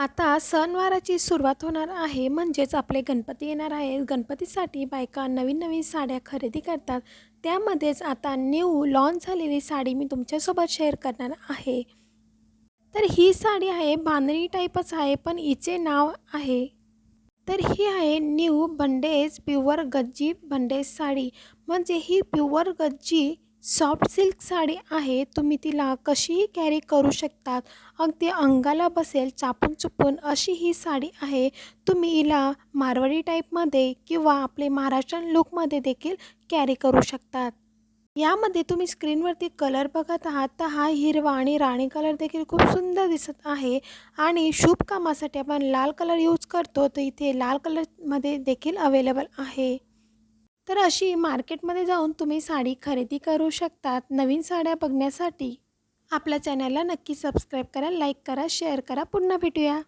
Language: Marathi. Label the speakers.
Speaker 1: आता सणवाराची सुरुवात होणार आहे. म्हणजेच आपले गणपती येणार आहे. गणपतीसाठी बायका नवीन नवीन साड्या खरेदी करतात. त्यामध्येच आता न्यू लॉन्च झालेली साडी मी तुमच्यासोबत शेअर करणार आहे. तर ही साडी आहे बांधणी टाईपच आहे पण हिचे नाव आहे. तर ही आहे new bondage pure gajji bondage sari. म्हणजे ही pure gajji soft silk sari आहे तुम्ही तिला कशीही कॅरी करू शकतात. अगदी अंगाला बसेल चापून चुपून अशी ही साडी आहे. तुम्ही हिला मारवाडी टाईपमध्ये किंवा आपले महाराष्ट्रन लुकमध्ये देखील कॅरी करू शकतात. यामध्ये तुम्ही स्क्रीनवरती कलर बघत आहात तर हा हिरवा आणि राणी कलर देखील खूप सुंदर दिसत आहे. आणि शुभ कामासाठी आपण लाल कलर यूज करतो तर इथे लाल कलरमध्ये देखील अवेलेबल आहे. तर अशी मार्केटमध्ये जाऊन तुम्ही साडी खरेदी करू शकतात नवीन साड्या बघण्यासाठी. आपल्या चॅनलला नक्की सबस्क्राईब करा लाईक करा शेअर करा. पुन्हा भेटूया.